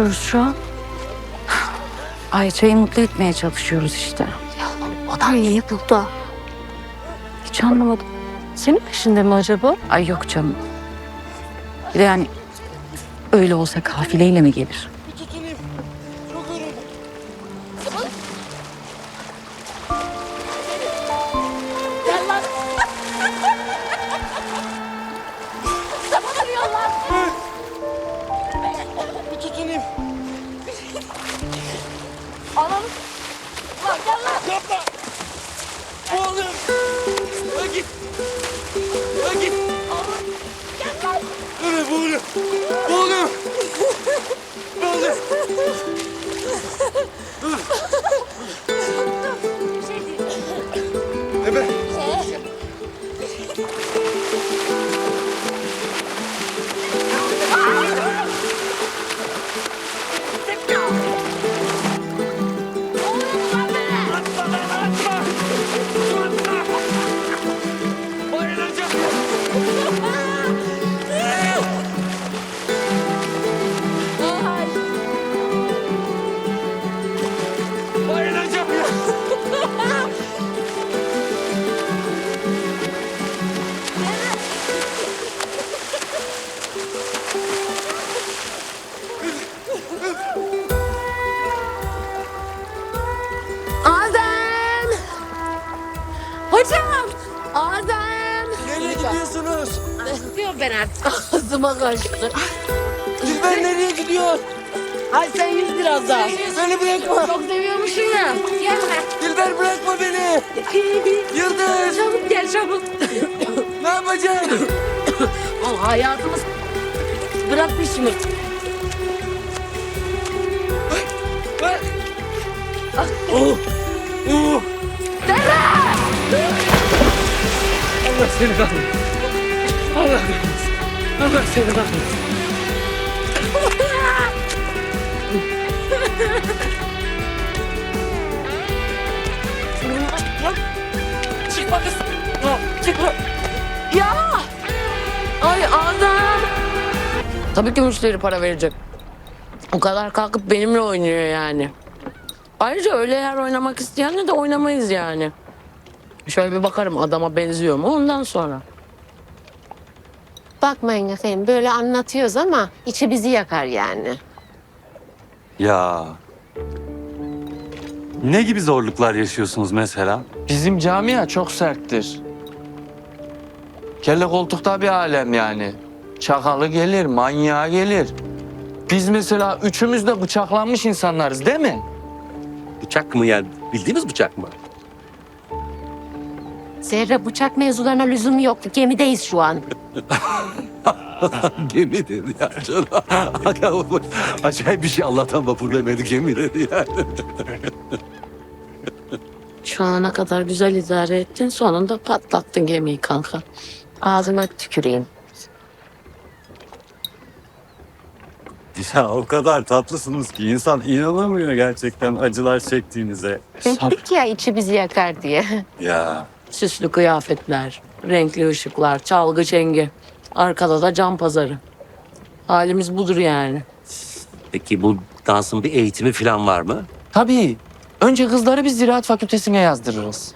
Biz ne yaşıyoruz şu an? Ayça'yı mutlu etmeye çalışıyoruz işte. Adam niye burada? Hiç anlamadım. Senin peşinde mi acaba? Ay yok canım. Bir de yani öyle olsa kafileyle mi gelir? Azem! Hocam! Azem! Nereye gidiyorsunuz? Diyor ben artık. Ağzıma kaçtı. Dilber nereye gidiyor? Ay sen yüz biraz daha. Beni bırakma. Çok seviyormuşsun ya. Gelme. Dilber bırakma beni. Yıldız. Çabuk gel çabuk. Ne yapacaksın? Vallahi hayatımız bırakmış mı? Oh. Oh. Allah seni kahretsin. Allah kahretsin. Allah seni kahretsin. Çıkma kız. Çıkma. Ya! Ay Azem! Tabii ki müşteri para verecek. O kadar kalkıp benimle oynuyor yani. Ayrıca öyle yer oynamak isteyenle de oynamayız yani. Şöyle bir bakarım adama benziyor mu ondan sonra. Bakmayın efendim böyle anlatıyoruz ama içi bizi yakar yani. Ya. Ne gibi zorluklar yaşıyorsunuz mesela? Bizim camia çok serttir. Kelle koltukta bir alem yani. Çakalı gelir, manyağı gelir. Biz mesela üçümüz de bıçaklanmış insanlarız değil mi? Bıçak mı yani? Bildiğimiz bıçak mı? Zerre bıçak mevzularına lüzum yok. Gemideyiz şu an. Gemi dedi ya canım. Acayip bir şey Allah'tan vapur demedi gemi dedi yani. Şu ana kadar güzel idare ettin sonunda patlattın gemiyi kanka. Ağzıma tüküreyim. Ya o kadar tatlısınız ki insan inanamıyor gerçekten acılar çektiğinize. Dedik ya içi bizi yakar diye. Ya. Süslü kıyafetler, renkli ışıklar, çalgı çengi. Arkada da cam pazarı. Halimiz budur yani. Peki bu dansın bir eğitimi falan var mı? Tabii. Önce kızları biz ziraat fakültesine yazdırırız.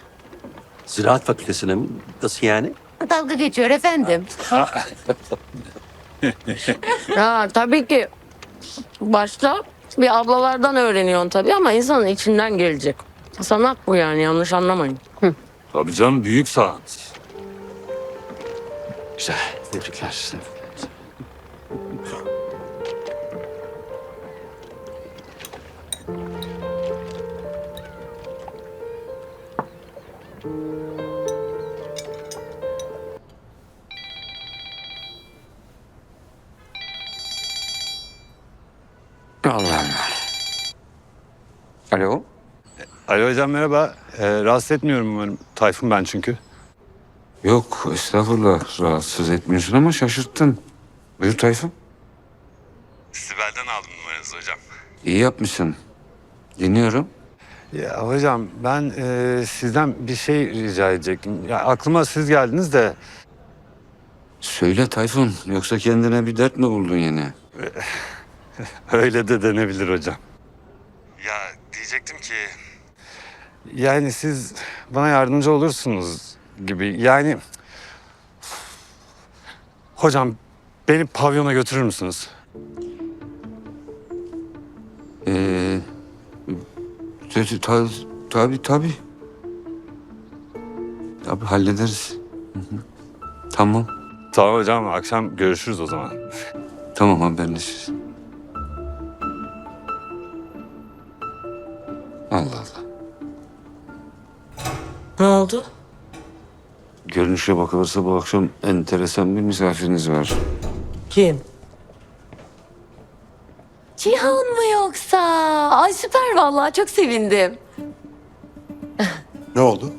Ziraat fakültesine mi? Nasıl yani? Dalga geçiyor efendim. Ya tabii ki başta bir ablalardan öğreniyorsun tabii ama insanın içinden gelecek. Sanat bu yani yanlış anlamayın. Tabii canım büyük sanat. Güzel. Tebrikler. Allah hocam merhaba. Ee, rahatsız etmiyorum umarım. Tayfun ben çünkü. Yok estağfurullah rahatsız etmiyorsun ama şaşırttın. Buyur Tayfun. Sibel'den aldım numaranızı hocam. İyi yapmışsın. Dinliyorum. Ya hocam ben e, sizden bir şey rica edecektim. Ya, aklıma siz geldiniz de Söyle Tayfun yoksa kendine bir dert mi buldun yine? Öyle de denebilir hocam. Ya diyecektim ki... Yani siz bana yardımcı olursunuz gibi. Yani... Hocam beni pavyona götürür müsünüz? Ee, tabii tabii tabii. Tabii Tabii, hallederiz. Hı hı. Tamam. Tamam hocam akşam görüşürüz o zaman. Tamam haberleşiriz. Ne oldu? Görünüşe bakılırsa bu akşam enteresan bir misafiriniz var. Kim? Cihan mı yoksa? Ay süper vallahi çok sevindim. Ne oldu?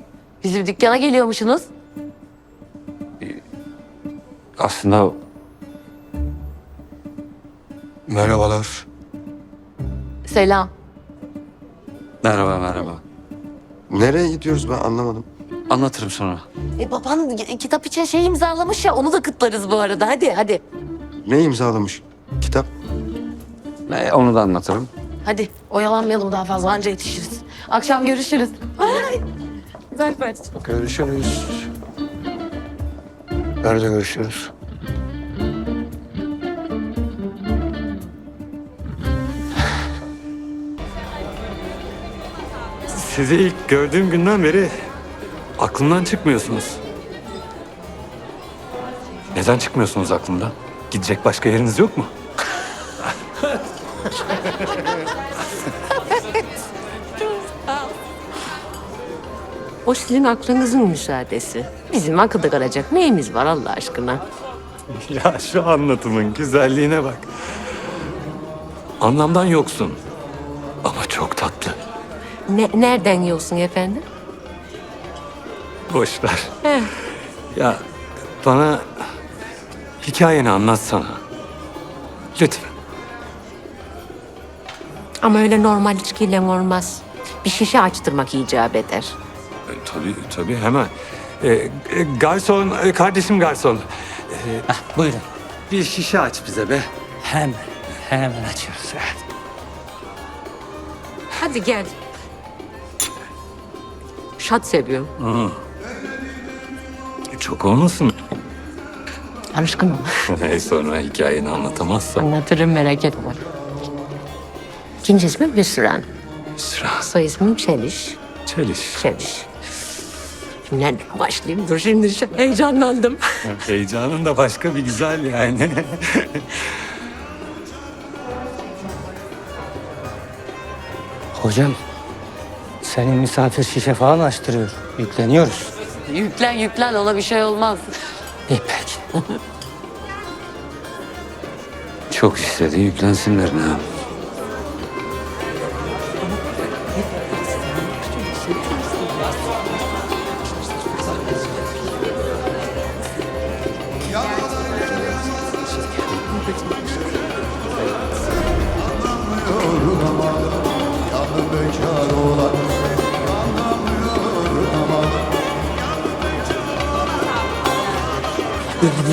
Bizim dükkana geliyormuşsunuz. Aslında Merhabalar. Selam. merhaba merhaba. Nereye gidiyoruz ben anlamadım. Anlatırım sonra. E baban kitap için şey imzalamış ya onu da kutlarız bu arada. Hadi hadi. Ne imzalamış? Kitap. Ee, onu da anlatırım. Hadi oyalanmayalım daha fazla anca yetişiriz. Akşam görüşürüz. Ay. Güzel parça. Görüşürüz. Nerede görüşürüz? Sizi ilk gördüğüm günden beri aklımdan çıkmıyorsunuz. Neden çıkmıyorsunuz aklımdan? Gidecek başka yeriniz yok mu? O sizin aklınızın müsaadesi. Bizim akılda kalacak neyimiz var Allah aşkına? Ya şu anlatımın güzelliğine bak. Anlamdan yoksun. Ne, nereden yiyorsun efendim? Boş ver. Ya bana hikayeni anlatsana. Lütfen. Ama öyle normal içkiyle olmaz. Bir şişe açtırmak icap eder. E, tabii tabii hemen. E, e, garson, e, kardeşim garson. E, Buyurun. bir şişe aç bize be. Hemen, hemen açıyoruz. Hadi gel. Şat seviyorum. Çok olmasın. Alışkınım. E, Sonra hikayeni anlatamazsan. Anlatırım merak etme. İkinci ismim Hüsran. Sıra. Soy ismim Çeliş. Çeliş. Çeliş. Şimdi nereden başlayayım? Dur şimdi şey- heyecanlandım. Heyecanın da başka bir güzel yani. Hocam, senin misafir şişe falan açtırıyor. Yükleniyoruz. Yüklen yüklen ona bir şey olmaz. İpek. Çok istedi yüklensinler ne yapayım?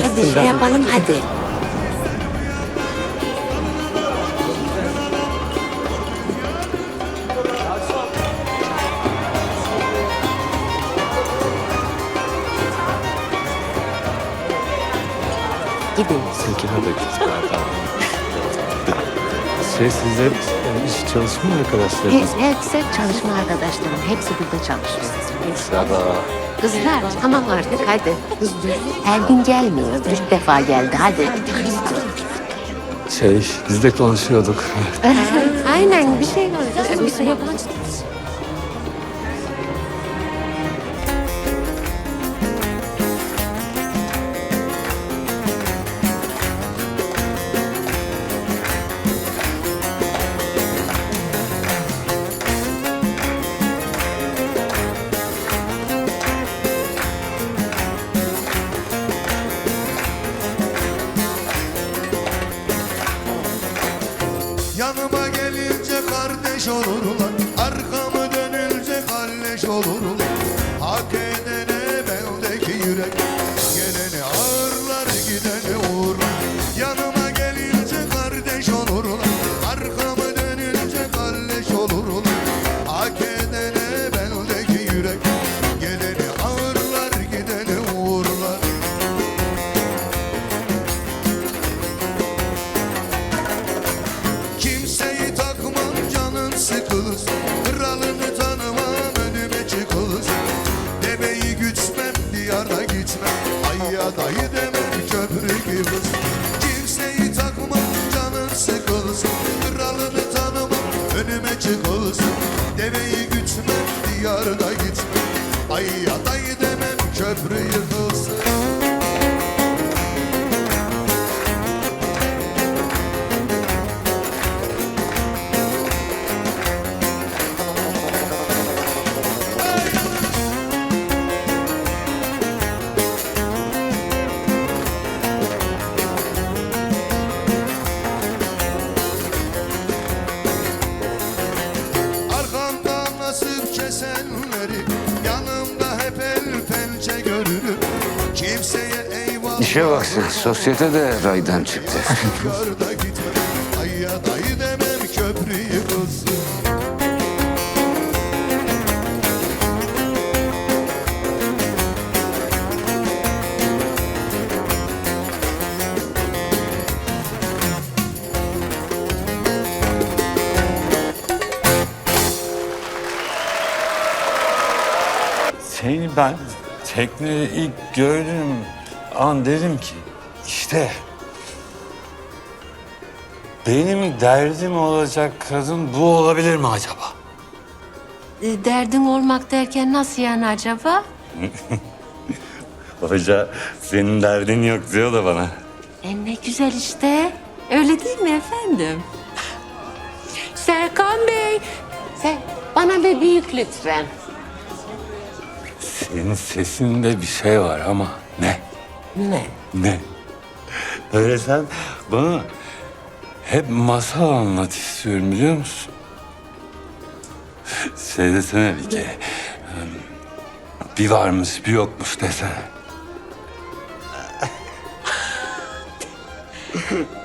Hadi şey yapalım hadi. Gidin. Şey sizler iş çalışma arkadaşlarınız. He- Hepsi çalışma arkadaşlarım. Hepsi burada çalışıyor. Kızlar tamam artık hadi. Her gün gelmiyor. Üç defa geldi hadi. Şey biz de konuşuyorduk. Aynen bir şey var. Bir şey yabancı. İşe bak sen, sosyete de raydan çıktı. Seni ben teknede ilk gördüğüm an dedim ki işte benim derdim olacak kadın bu olabilir mi acaba? E, derdin olmak derken nasıl yani acaba? Hoca senin derdin yok diyor da bana. E ne güzel işte. Öyle değil mi efendim? Serkan Bey. Sen bana bir büyük lütfen. Senin sesinde bir şey var ama ne? Ne? Ne? Öyle sen bana hep masal anlat istiyorum biliyor musun? Desene bir kere. Bir varmış bir yokmuş desene.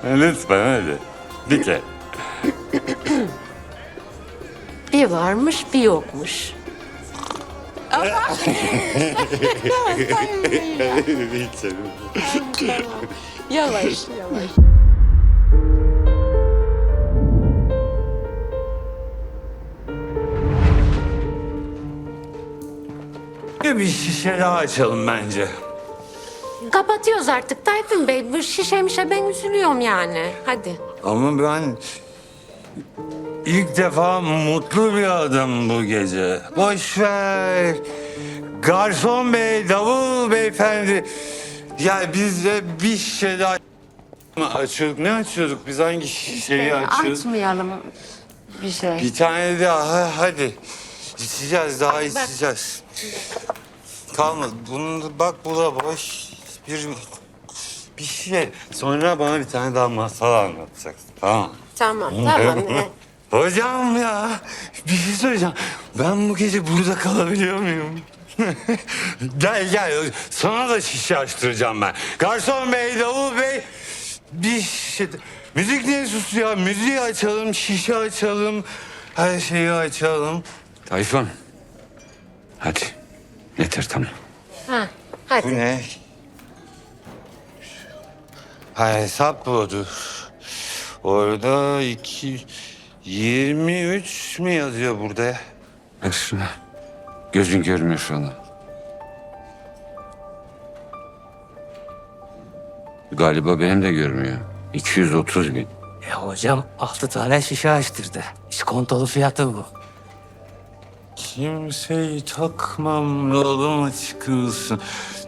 Lütfen hadi. Bir kere. Bir varmış bir yokmuş. Bir kere. Yavaş yavaş. Bir şişe daha açalım bence. Kapatıyoruz artık Tayfun Bey. Bu şişemişe ben üzülüyorum yani. Hadi. Ama ben ilk defa mutlu bir adam bu gece. Boş ver. Garson bey, davul beyefendi. Ya biz de bir şişe daha açıyorduk. Ne açıyorduk? Biz hangi şişeyi açıyorduk? Açmayalım bir şey. Bir tane daha ha- hadi. İçeceğiz daha içeceğiz. Kalmadı. Bunu bak bu da boş. Bir bir şey. Sonra bana bir tane daha masal anlatacaksın. Tamam. Tamam tamam. Hocam ya bir şey söyleyeceğim. Ben bu gece burada kalabiliyor muyum? gel gel sana da şişe açtıracağım ben. Garson bey, davul bey bir şişe... Müzik niye susuyor? Müziği açalım, şişe açalım, her şeyi açalım. Tayfun. Hadi. Yeter tamam. ha, Bu hadi. ne? Ha, hesap budu. Orada iki... 23 mi yazıyor burada? Bak şuna. Gözün görmüyor şu anda. Galiba benim de görmüyor. 230 bin. E hocam altı tane şişe açtırdı. İskontolu fiyatı bu. Kimseyi takmam yoluma çıkılsın.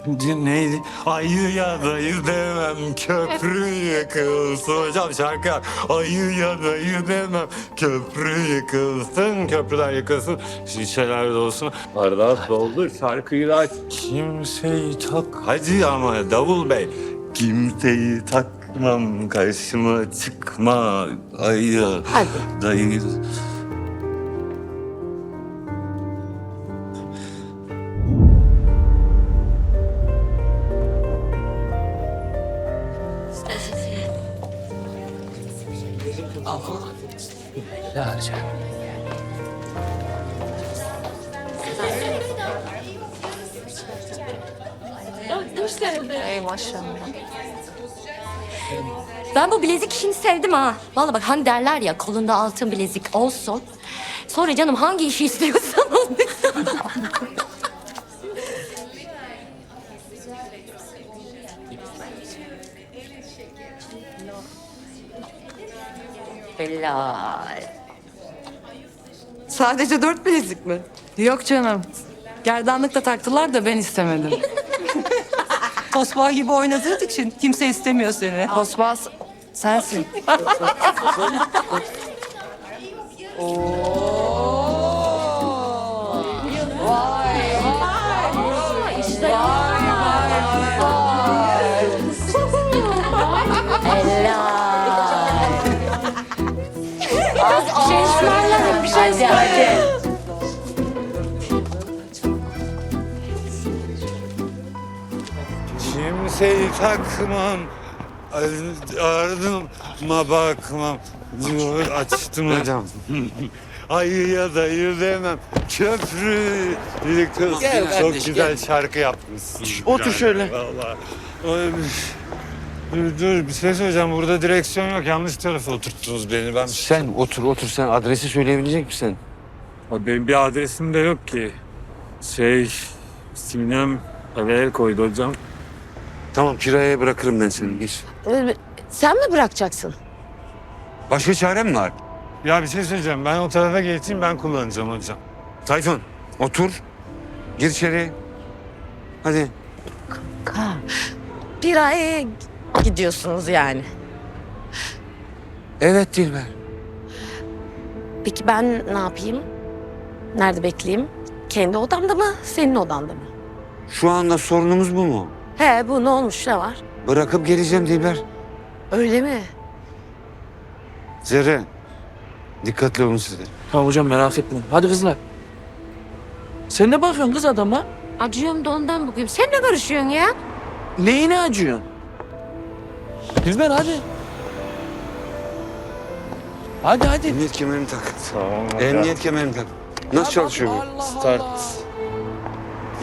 Neydi? Ayıya dayı demem köprü yıkılsın. Hocam şarkı yap. Ayıya dayı demem köprü yıkılsın. Köprüler yıkılsın. Şişeler dolsun. Arada doldur şarkıyı da. Kimseyi tak. Hadi ama Davul Bey. Kimseyi takmam karşıma çıkma. Ayı Hadi. dayı. Yani Ey maşallah. Ben bu bilezik işini sevdim ha. Vallahi bak hani derler ya kolunda altın bilezik olsun. Sonra canım hangi işi istiyorsan onu. Helal. Sadece dört bilezik mi? Yok canım. Gerdanlık da taktılar da ben istemedim. Tosbağa gibi oynadığın için kimse istemiyor seni. Osbas sensin. Hadi hadi. Kimseyi takmam. Ardıma bakmam. Diyor açtım hocam. Ayıya dayı demem. Köprülü kız. Gel Çok kardeş, güzel şarkı yapmışsın. Otur şöyle. Vallahi. Oy, Dur, dur bir şey söyleyeceğim. Burada direksiyon yok. Yanlış tarafa oturttunuz beni. Ben Sen otur otur sen adresi söyleyebilecek misin? Abi Benim bir adresim de yok ki. Şey, Sinem eve el koydu hocam. Tamam kiraya bırakırım ben seni geç. Ee, Sen mi bırakacaksın? Başka çarem mi var? Ya bir şey söyleyeceğim. Ben o tarafa geçeyim ben kullanacağım hocam. Tayfun otur. Gir içeri. Hadi. Ha, bir ay gidiyorsunuz yani. Evet Dilber. Peki ben ne yapayım? Nerede bekleyeyim? Kendi odamda mı, senin odanda mı? Şu anda sorunumuz bu mu? He bu ne olmuş ne var? Bırakıp geleceğim Dilber. Öyle mi? Zerre. Dikkatli olun siz de. Tamam hocam merak etmeyin. Hadi kızlar. Sen ne bakıyorsun kız adama? Acıyorum da ondan bakıyorum. Sen ne karışıyorsun ya? Neyine acıyorsun? Dilber hadi. Hadi hadi. Emniyet kemerini tak. Tamam Emniyet kemerini tak. Nasıl çalışıyor bu? Start.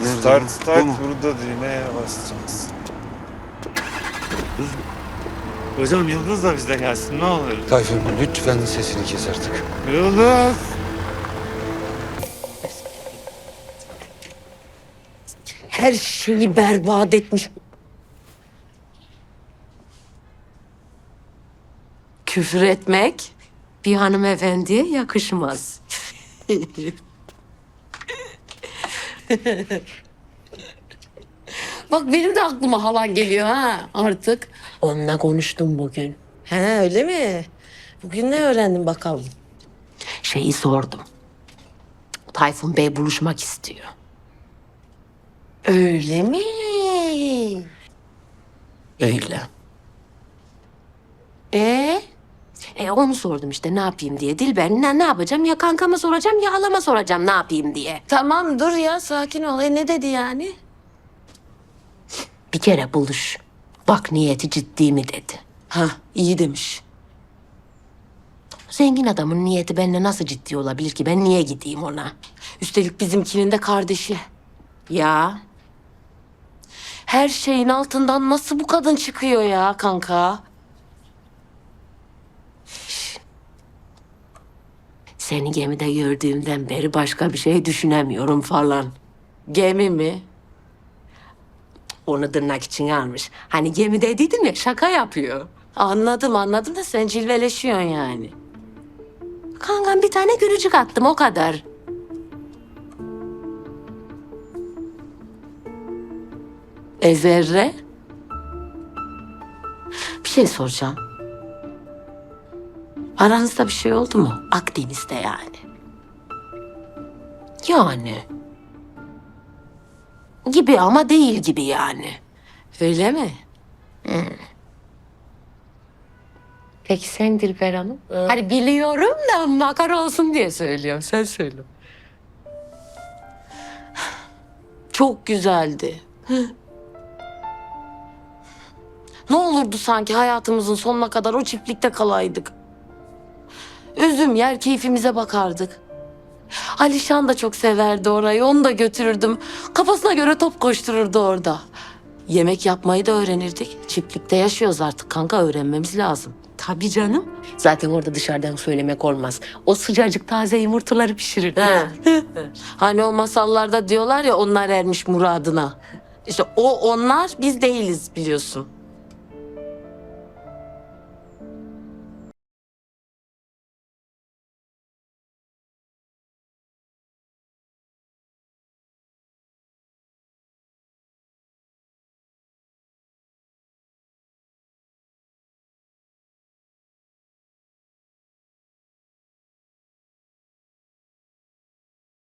Nerede? Start Bu start mu? burada düğmeye basacağız. Hocam Yıldız da bizde gelsin ne olur. Tayfun lütfen sesini kes artık. Yıldız. Her şeyi berbat etmiş. Küfür etmek bir hanımefendiye yakışmaz. Bak benim de aklıma halan geliyor ha artık. Onunla konuştum bugün. He öyle mi? Bugün ne öğrendin bakalım? Şeyi sordum. Tayfun Bey buluşmak istiyor. Öyle mi? Öyle. E? E onu sordum işte ne yapayım diye. Dilber ne, ne yapacağım? Ya kankama soracağım ya halama soracağım ne yapayım diye. Tamam dur ya sakin ol. E ne dedi yani? Bir kere buluş. Bak niyeti ciddi mi dedi. Ha iyi demiş. Zengin adamın niyeti benimle nasıl ciddi olabilir ki? Ben niye gideyim ona? Üstelik bizimkinin de kardeşi. Ya. Her şeyin altından nasıl bu kadın çıkıyor ya kanka? Seni gemide gördüğümden beri başka bir şey düşünemiyorum falan. Gemi mi? Onu tırnak için almış. Hani gemideydim ya şaka yapıyor. Anladım anladım da sen cilveleşiyorsun yani. Kankam bir tane gülücük attım o kadar. E Zerre? Bir şey soracağım. Aranızda bir şey oldu mu? Akdeniz'de yani. Yani. Gibi ama değil gibi yani. Öyle mi? Peki sen Dilber Hanım? Hani biliyorum da makara olsun diye söylüyorum. Sen söyle. Çok güzeldi. Ne olurdu sanki hayatımızın sonuna kadar o çiftlikte kalaydık. Üzüm yer keyfimize bakardık. Alişan da çok severdi orayı. Onu da götürürdüm. Kafasına göre top koştururdu orada. Yemek yapmayı da öğrenirdik. Çiftlikte yaşıyoruz artık kanka öğrenmemiz lazım. Tabii canım. Zaten orada dışarıdan söylemek olmaz. O sıcacık taze yumurtaları pişirir. hani o masallarda diyorlar ya onlar ermiş muradına. İşte o onlar biz değiliz biliyorsun.